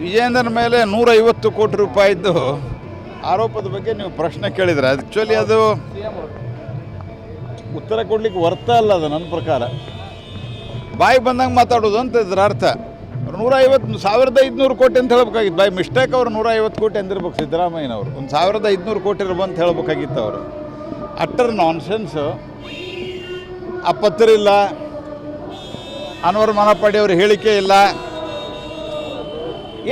ವಿಜೇಂದ್ರನ ಮೇಲೆ ನೂರೈವತ್ತು ಕೋಟಿ ರೂಪಾಯಿದ್ದು ಆರೋಪದ ಬಗ್ಗೆ ನೀವು ಪ್ರಶ್ನೆ ಕೇಳಿದ್ರೆ ಆ್ಯಕ್ಚುಲಿ ಅದು ಉತ್ತರ ಕೊಡ್ಲಿಕ್ಕೆ ವರ್ತ ಅಲ್ಲ ಅದು ನನ್ನ ಪ್ರಕಾರ. ಬಾಯಿ ಬಂದಂಗೆ ಮಾತಾಡೋದು ಅಂತ ಇದ್ರ ಅರ್ಥ. ಅವ್ರು ನೂರ ಐವತ್ತು ಸಾವಿರದ ಐದುನೂರು ಕೋಟಿ ಅಂತ ಹೇಳ್ಬೇಕಾಗಿತ್ತು. ಬೈ ಮಿಸ್ಟೇಕ್ ಅವ್ರು ನೂರ ಐವತ್ತು ಕೋಟಿ ಅಂದಿರ್ಬೇಕು ಸಿದ್ದರಾಮಯ್ಯನವರು. ಒಂದು ಸಾವಿರದ ಐದುನೂರು ಕೋಟಿ ಅಂತ ಹೇಳ್ಬೇಕಾಗಿತ್ತು ಅವರು. ಅಟ್ಟರ್ ನಾನ್ಸೆನ್ಸು ಆ ಪತ್ರ ಇಲ್ಲ ಅನ್ವರ್ ಮನಪಾಡಿ ಅವ್ರ ಹೇಳಿಕೆ ಇಲ್ಲ.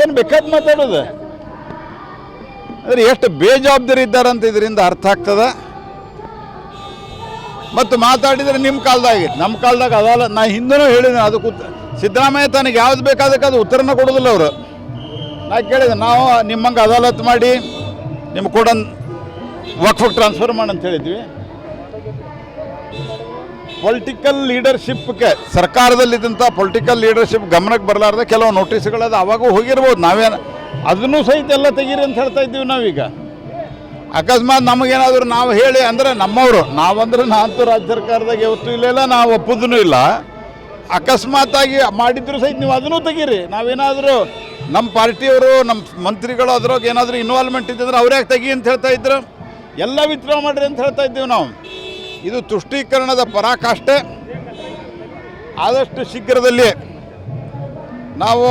ಏನು ಬೇಕಾದ್ ಮಾತಾಡೋದು? ಅಂದರೆ ಎಷ್ಟು ಬೇಜವಾಬ್ದಾರಿ ಇದ್ದಾರಂತ ಇದರಿಂದ ಅರ್ಥ ಆಗ್ತದ? ಮತ್ತು ಮಾತಾಡಿದರೆ ನಿಮ್ಮ ಕಾಲದಾಗಿ ನಮ್ಮ ಕಾಲದಾಗ ಅದಲ್ಲ, ನಾ ಹಿಂದೂ ಹೇಳಿದೆ ಅದಕ್ಕೆ ಸಿದ್ದರಾಮಯ್ಯ ತನಗೆ ಯಾವ್ದು ಬೇಕಾದಕ್ಕೆ ಅದು ಉತ್ತರನ ಕೊಡೋದಿಲ್ಲ ಅವರು. ನಾ ಕೇಳಿದೆ, ನಾವು ನಿಮ್ಮಂಗೆ ಅದಾಲತ್ ಮಾಡಿ ನಿಮ್ಗೆ ಕೊಡ ವಕ್ಫ್ ಟ್ರಾನ್ಸ್ಫರ್ ಮಾಡಂತ ಹೇಳಿದ್ವಿ. ಪೊಲಿಟಿಕಲ್ ಲೀಡರ್ಶಿಪ್ಗೆ ಸರ್ಕಾರದಲ್ಲಿದ್ದಂಥ ಪೊಲಿಟಿಕಲ್ ಲೀಡರ್ಶಿಪ್ ಗಮನಕ್ಕೆ ಬರಲಾರ್ದೆ ಕೆಲವು ನೋಟಿಸ್ಗಳದು ಅವಾಗೂ ಹೋಗಿರ್ಬೋದು. ನಾವೇನು ಅದನ್ನೂ ಸಹಿತ ಎಲ್ಲ ತೆಗೀರಿ ಅಂತ ಹೇಳ್ತಾ ಇದ್ದೀವಿ ನಾವೀಗ. ಅಕಸ್ಮಾತ್ ನಮಗೇನಾದರೂ ನಾವು ಹೇಳಿ ಅಂದರೆ ನಮ್ಮವರು, ನಾವಂದ್ರೆ ನಾವು ರಾಜ್ಯ ಸರ್ಕಾರದಾಗ ಯಾವತ್ತೂ ಇಲ್ಲ ನಾವು ಒಪ್ಪುದೂ ಇಲ್ಲ. ಅಕಸ್ಮಾತಾಗಿ ಮಾಡಿದ್ರು ಸಹಿತ ನೀವು ಅದನ್ನೂ ತೆಗೀರಿ. ನಾವೇನಾದರೂ ನಮ್ಮ ಪಾರ್ಟಿಯವರು, ನಮ್ಮ ಮಂತ್ರಿಗಳು ಅದ್ರಾಗ ಏನಾದರೂ ಇನ್ವಾಲ್ವ್ಮೆಂಟ್ ಇದ್ದಂದ್ರೆ ಅವ್ರು ಯಾಕೆ ತೆಗಿ ಅಂತ ಹೇಳ್ತಾ ಇದ್ರು. ಎಲ್ಲ ವಿತ್ಡ್ರಾ ಮಾಡ್ರಿ ಅಂತ ಹೇಳ್ತಾ ಇದ್ದೀವಿ ನಾವು. ಇದು ತುಷ್ಟೀಕರಣದ ಪರಾಕಾಷ್ಠೆ. ಆದಷ್ಟು ಶೀಘ್ರದಲ್ಲಿ ನಾವು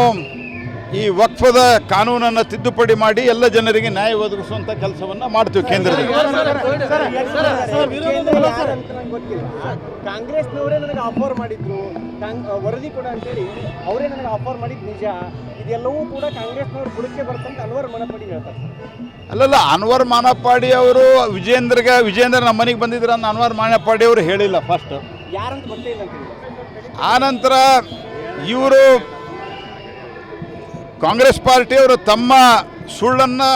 ಈ ವಕ್ಫದ ಕಾನೂನನ್ನು ತಿದ್ದುಪಡಿ ಮಾಡಿ ಎಲ್ಲ ಜನರಿಗೆ ನ್ಯಾಯ ಒದಗಿಸುವಂತ ಕೆಲಸವನ್ನ ಮಾಡ್ತೀವಿ ಕೇಂದ್ರದಲ್ಲಿ ಕಾಂಗ್ರೆಸ್ನವರೇ ನನಗೆ ಆಫರ್ ಮಾಡಿದ್ರು ವರದಿ ಕೂಡ ಅಂತೇಳಿ ಅವರೇ ನನಗೆ ಆಫರ್ ಮಾಡಿದ್ ನಿಜ ಇದೆಲ್ಲವೂ ಕೂಡ ಕಾಂಗ್ರೆಸ್ನವ್ರ ಬುಡಕ್ಕೆ ಬರ್ತಂತ ಅನ್ವರ್ ಮನಪಡಿ ಹೇಳ್ತಾರೆ ಅಲ್ಲಲ್ಲ ಅನ್ವರ್ ಮಾನಪ್ಪಾಡಿ ಅವರು ವಿಜೇಂದ್ರಗೆ ವಿಜೇಂದ್ರ ನಮ್ಮ ಮನೆಗೆ ಬಂದಿದ್ರ ಅಂತ ಅನ್ವರ್ ಮಾನಪ್ಪಾಡಿ ಅವರು ಹೇಳಿಲ್ಲ ಫಸ್ಟ್ ಯಾರಂತ ಗೊತ್ತಿಲ್ಲ ಆನಂತರ ಇವರು ಕಾಂಗ್ರೆಸ್ ಪಾರ್ಟಿಯವರು ತಮ್ಮ ಸುಳ್ಳನ್ನು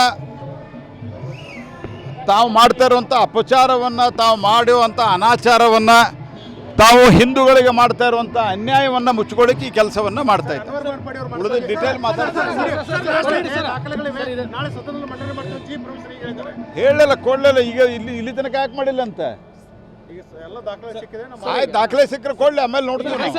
ತಾವು ಮಾಡ್ತಾ ಇರುವಂಥ ಅಪಚಾರವನ್ನು ತಾವು ಮಾಡುವಂಥ ಅನಾಚಾರವನ್ನು ತಾವು ಹಿಂದೂಗಳಿಗೆ ಮಾಡ್ತಾ ಇರುವಂಥ ಅನ್ಯಾಯವನ್ನು ಮುಚ್ಚಿಕೊಳ್ಳಿಕ್ಕೆ ಈ ಕೆಲಸವನ್ನು ಮಾಡ್ತಾ ಇದ್ದಾರೆ. ಉಳಿದ ಡಿಟೇಲ್ ಮಾತಾಡ್ತಾರೆ ಹೇಳಲಿಲ್ಲ ಕೊಡಲಿಲ್ಲ. ಈಗ ಇಲ್ಲಿ ಇಲ್ಲಿ ತನಕ ಯಾಕೆ ಮಾಡಿಲ್ಲ ಅಂತ? ಆಯ್ತು ದಾಖಲೆ ಸಿಕ್ಕರೆ ಕೊಡಲಿ ಆಮೇಲೆ ನೋಡ್ತೀವಿ.